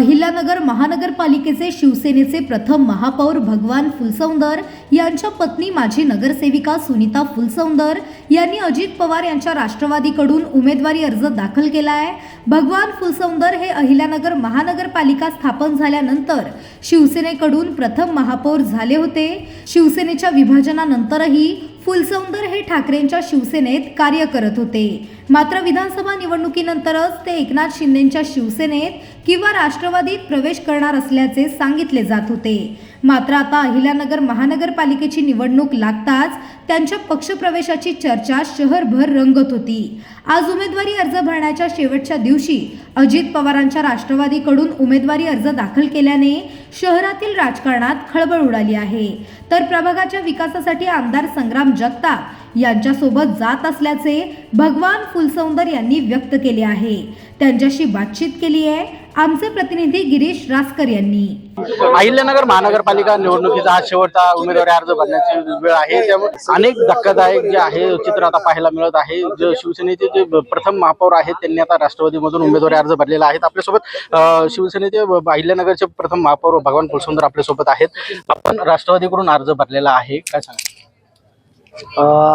अहिल्यानगर महानगरपालिकेचे शिवसेनेचे प्रथम महापौर भगवान फुलसौंदर यांच्या पत्नी माजी नगरसेविका सुनीता फुलसौंदर यांनी अजित पवार यांच्या राष्ट्रवादीकडून उमेदवारी अर्ज दाखल केला आहे. भगवान फुलसौंदर हे अहिल्यानगर महानगरपालिका स्थापन झाल्यानंतर शिवसेनेकडून प्रथम महापौर झाले होते. शिवसेनेच्या विभाजनानंतरही फुलसौंदर हे ठाकरेंच्या शिवसेनेत कार्य करत होते. मात्र विधानसभा निवडणुकीनंतरच ते एकनाथ शिंदेच्या शिवसेनेत किंवा राष्ट्रवादीत प्रवेश करणार असल्याचे सांगितले जात होते. मात्र आता अहिल्यानगर महानगरपालिकेची निवडणूक लागताच त्यांच्या पक्षप्रवेशाची चर्चा शहरभर रंगत होती. आज उमेदवारी अर्ज भरण्याच्या शेवटच्या दिवशी अजित पवारांच्या राष्ट्रवादीकडून उमेदवारी अर्ज दाखल केल्याने शहरातील राजकारणात खळबळ उडाली आहे. तर प्रभागाच्या विकासासाठी आमदार संग्राम जगताप यांच्यासोबत जात असल्याचे भगवान फुलसौंदर यांनी व्यक्त केले आहे. त्यांच्याशी बातचीत केली आहे आमचे प्रतिनिधी गिरीश रासकर यांनी. अहिल्यानगर महानगरपालिका निवडणुकीचा हा शेवटचा उमेदवारी अर्ज भरण्याची वेळ आहे. त्यामुळे अनेक धक्कादायक जे आहे चित्र आता पाहायला मिळत आहे. जे शिवसेनेचे जे प्रथम महापौर आहेत त्यांनी आता राष्ट्रवादीमधून उमेदवारी अर्ज भरलेला आहेत आपल्यासोबत शिवसेनेचे अहिल्यानगरचे प्रथम महापौर भगवान फुलसुंदर आपल्यासोबत आहेत. आपण राष्ट्रवादीकडून अर्ज भरलेला आहे. काय सांगा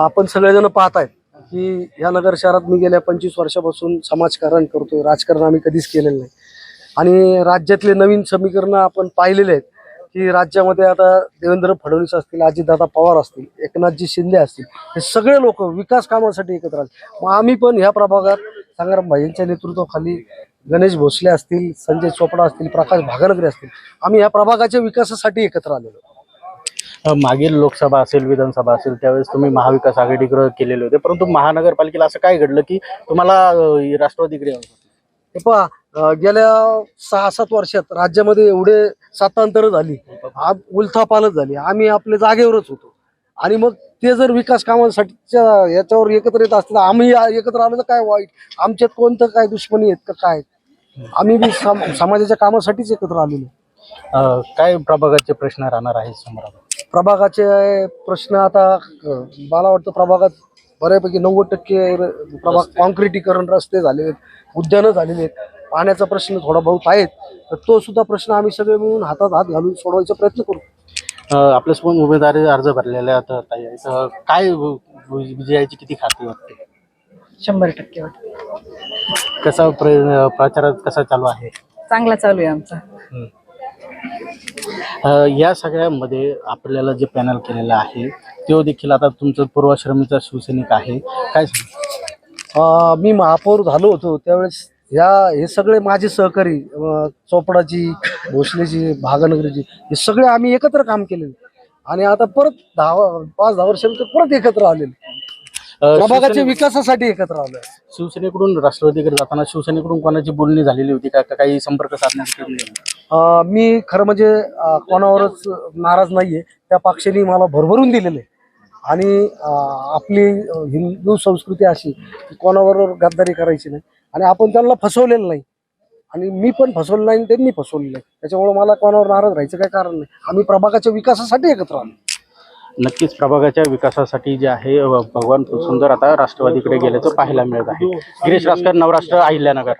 आपण सगळेजण पाहत आहेत की या नगर शहरात मी गेल्या पंचवीस वर्षापासून समाजकारण करतोय. राजकारण आम्ही कधीच केलेलं नाही. आणि राज्यातले नवीन समीकरणं आपण पाहिलेले आहेत की राज्यामध्ये आता देवेंद्र फडणवीस असतील अजितदादा पवार असतील एकनाथजी शिंदे असतील हे सगळे लोक विकास कामासाठी एकत्र आले मग आम्ही पण ह्या प्रभागात संग्राम भाईंच्या नेतृत्वाखाली गणेश भोसले असतील संजय चोपडा असतील प्रकाश भागनगरे असतील आम्ही ह्या प्रभागाच्या विकासासाठी एकत्र आलेलो मागील लोकसभा असेल विधानसभा असेल त्यावेळेस तुम्ही महाविकास आघाडीकडे केलेले होते परंतु महानगरपालिकेला असं काय घडलं की तुम्हाला राष्ट्रवादीकडे? हे पहा गेल्या सहा सात वर्षात राज्यामध्ये एवढे सातांतर झाली. उलथापालच झाली. आम्ही आपल्या जागेवरच होतो. आणि मग ते जर विकास कामांसाठीच्या याच्यावर एकत्र येत असतील आम्ही एकत्र आलो तर काय वाईट? आमच्यात कोणतं काय दुश्मनी आहेत का काय? आम्ही बी सम- समाजाच्या कामासाठीच एकत्र आलेलो. काय प्रभागाचे प्रश्न राहणार आहेत समोर प्रभागाचे प्रश्न आता मला वाटतं प्रभागात बऱ्यापैकी नव्वद टक्के प्रभाग कॉन्क्रिटीकरण रस्ते झाले आहेत उद्यानं झालेले आहेत. पाण्याचा प्रश्न थोडा बहुत आहेत तर तो सुद्धा प्रश्न आम्ही सगळे मिळून हातात हात घालून सोडवायचा प्रयत्न करू. अं, आपल्यासोबत उमेदवारी अर्ज भरलेले ताई आहेत. अं, काय विजयाची किती खात्री वाटते? शंभर टक्के वाटत. कसा प्र- प्रचार कसा चालू आहे? चांगला चालू आहे आमचा. अं, या सगळ्यामध्ये आपल्याला जे पॅनल केलेलं आहे तो देखील आता तुमचं पूर्वाश्रमीचा शिवसैनिक आहे. काय सांग अं, मी महापौर झालो होतो त्यावेळेस ह्या हे सगळे माझे सहकारी चोपडाची भोसलेची भागनगरीची हे सगळे आम्ही एकत्र काम केले आणि आता परत दहा पाच दहा वर्षानंतर परत एकत्र आलेले. अं, प्रभागाच्या विकासासाठी एकत्र आलोय. शिवसेनेकडून राष्ट्रवादीकडे जाताना शिवसेनेकडून कोणाची बोलणी झालेली होती? का का काही संपर्क साधण्याची मी खरं म्हणजे कोणावरच नाराज नाहीये. त्या पक्षाने मला भरभरून दिलेले. आणि आपली हिंदू संस्कृती अशी की कोणाबरोबर गद्दारी करायची नाही. आणि आपण त्यांना फसवलेलं नाही. आणि मी पण फसवलं नाही आणि त्यांनी फसवलेलं नाही. त्याच्यामुळे मला कोणावर नाराज राहायचं काही कारण नाही. आम्ही प्रभागाच्या विकासासाठी एकत्र आलो. नक्कीच प्रभागाच्या विकासासाठी जे आहे भगवान सुंदर आता राष्ट्रवादीकडे गेल्याचं पाहायला मिळत आहे. गिरीश रासकर नवराष्ट्र अहिल्यानगर.